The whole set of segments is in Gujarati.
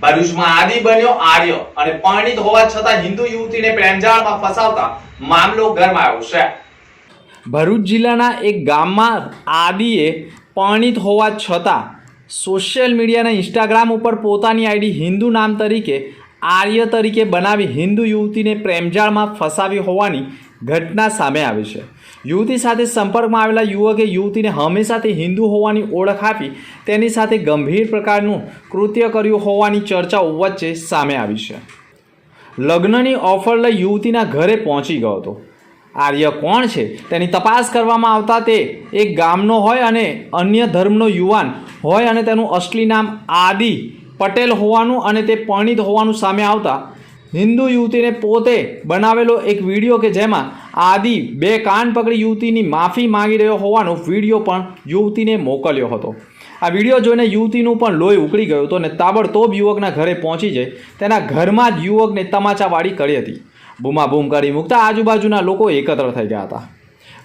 ભરૂચમાં આદિ બન્યો આર્ય અને પરણિત હોવા છતાં હિન્દુ યુવતીને પ્રેમજાળમાં ફસાવતા મામલો ગરમાયો છે. ભરૂચ જિલ્લાના એક ગામમાં આદિએ પરણિત હોવા છતાં સોશિયલ મીડિયાના ઇન્સ્ટાગ્રામ ઉપર પોતાની આઈડી હિન્દુ નામ તરીકે આર્ય તરીકે બનાવી હિન્દુ યુવતીને પ્રેમજાળમાં ફસાવી હોવાની ઘટના સામે આવી છે. યુવતી સાથે સંપર્કમાં આવેલા યુવકે યુવતીને હંમેશા તે હિન્દુ હોવાની ઓળખ આપી તેની સાથે ગંભીર પ્રકારનું કૃત્ય કર્યું હોવાની ચર્ચાઓ વચ્ચે સામે આવી છે. લગ્નની ઓફર લઈ યુવતીના ઘરે પહોંચી ગયો હતો. આર્ય કોણ છે? તેની તપાસ કરવામાં આવતા તે એક ગામનો હોય અને અન્ય ધર્મનો યુવાન હોય અને તેનું અસલી નામ આદિ પટેલ હોવાનું અને તે પરણિત હોવાનું સામે આવતા હિન્દુ યુવતીને પોતે બનાવેલો એક વીડિયો કે જેમાં આદિ બે કાન પકડી યુવતીની માફી માંગી રહ્યો હોવાનો વીડિયો પણ યુવતીને મોકલ્યો હતો. આ વીડિયો જોઈને યુવતીનું પણ લોહી ઉકળી ગયું હતું અને તાબડતોબ યુવકના ઘરે પહોંચી જઈ તેના ઘરમાં જ યુવકને તમાચાવાળી કરી હતી. બૂમાબૂમ કરી મૂકતા આજુબાજુના લોકો એકત્ર થઈ ગયા હતા.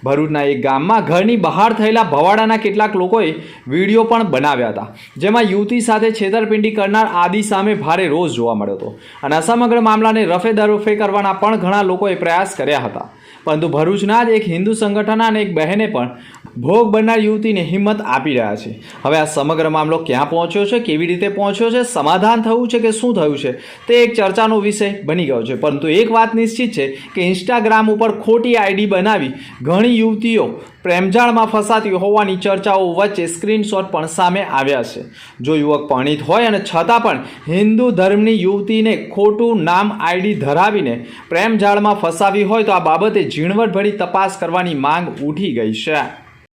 ભરૂચના એક ગામમાં ઘરની બહાર થયેલા ભવાડાના કેટલાક લોકોએ વીડિયો પણ બનાવ્યા હતા, જેમાં યુવતી સાથે છેતરપિંડી કરનાર આદિ સામે ભારે રોષ જોવા મળ્યો હતો. અને આ સમગ્ર મામલાને રફે દરફે કરવાના પણ ઘણા લોકોએ પ્રયાસ કર્યા હતા. પરંતુ ભરૂચના જ એક હિન્દુ સંગઠન અને એક બહેને પણ ભોગ બનનાર યુવતીને હિંમત આપી રહ્યા છે. હવે આ સમગ્ર મામલો ક્યાં પહોંચ્યો છે, કેવી રીતે પહોંચ્યો છે, સમાધાન થયું છે કે શું થયું છે, તે એક ચર્ચાનો વિષય બની ગયો છે. પરંતુ એક વાત નિશ્ચિત છે કે ઇન્સ્ટાગ્રામ ઉપર ખોટી આઈડી બનાવી ઘણી યુવતીઓ પ્રેમજાળમાં ફસાતી હોવાની ચર્ચાઓ વચ્ચે સ્ક્રીનશોટ પણ સામે આવ્યા છે. જો યુવક પરણિત હોય અને છતાં પણ હિન્દુ ધર્મની યુવતીને ખોટું નામ આઈડી ધરાવીને પ્રેમજાળમાં ફસાવી હોય તો આ બાબતે ઝીણવટભરી તપાસ કરવાની માંગ ઉઠી ગઈ છે.